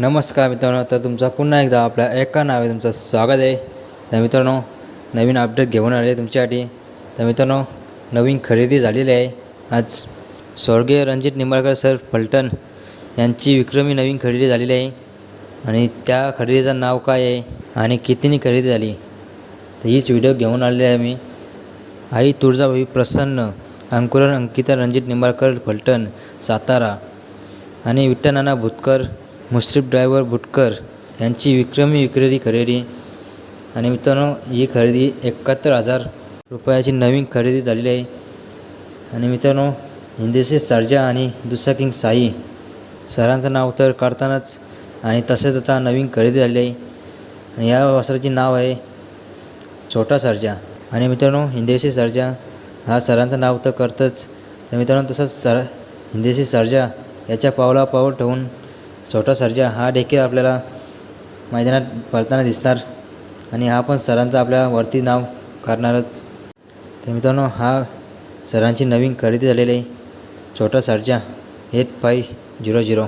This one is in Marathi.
नमस्कार मित्रांनो तर तुमचा पुन्हा एकदा आपल्या एका नावे तुमचं स्वागत आहे. तर मित्रांनो नवीन अपडेट घेऊन आले तुमच्यासाठी. तर मित्रांनो नवीन खरेदी झालेली आहे. आज स्वर्गीय रणजित निंबाळकर सर फलटण यांची विक्रमी नवीन खरेदी झालेली आहे. आणि त्या खरेदीचं नाव काय आहे आणि कितीनी खरेदी झाली तर हीच व्हिडिओ घेऊन आलेली आहे मी. आई तुळजाभाई प्रसन्न अंकुरण अंकिता रणजित निंबाळकर फलटण सातारा आणि विठ्ठलनाना भुतकर मुश्रीफ ड्रायव्हर भुटकर यांची विक्रमी विक्रेती खरेदी. आणि मित्रांनो ही खरेदी एकाहत्तर हजार रुपयाची नवीन खरेदी झालेली आहे. आणि मित्रांनो हिंदेशी सर्जा आणि दुसरा किंग साई सरांचं नाव तर काढतानाच आणि तसेच आता नवीन खरेदी झाली आहे. आणि या वस्त्राचे नाव आहे छोटा सर्जा. आणि मित्रांनो हिंदेशी सर्जा हा सरांचं नाव तर करतंच. तर मित्रांनो तसंच सर हिंदेशी सर्जा याच्या पावला पाऊल ठेवून छोटा सर्जा हा देखील आपल्याला मैदानात पळताना दिसणार आणि हा पण सरांचं आपल्या वरती नाव करणारच. तर मित्रांनो हा सरांची नवीन खरेदी झालेली आहे. छोटा सर्जा एट फाय झिरो झिरो.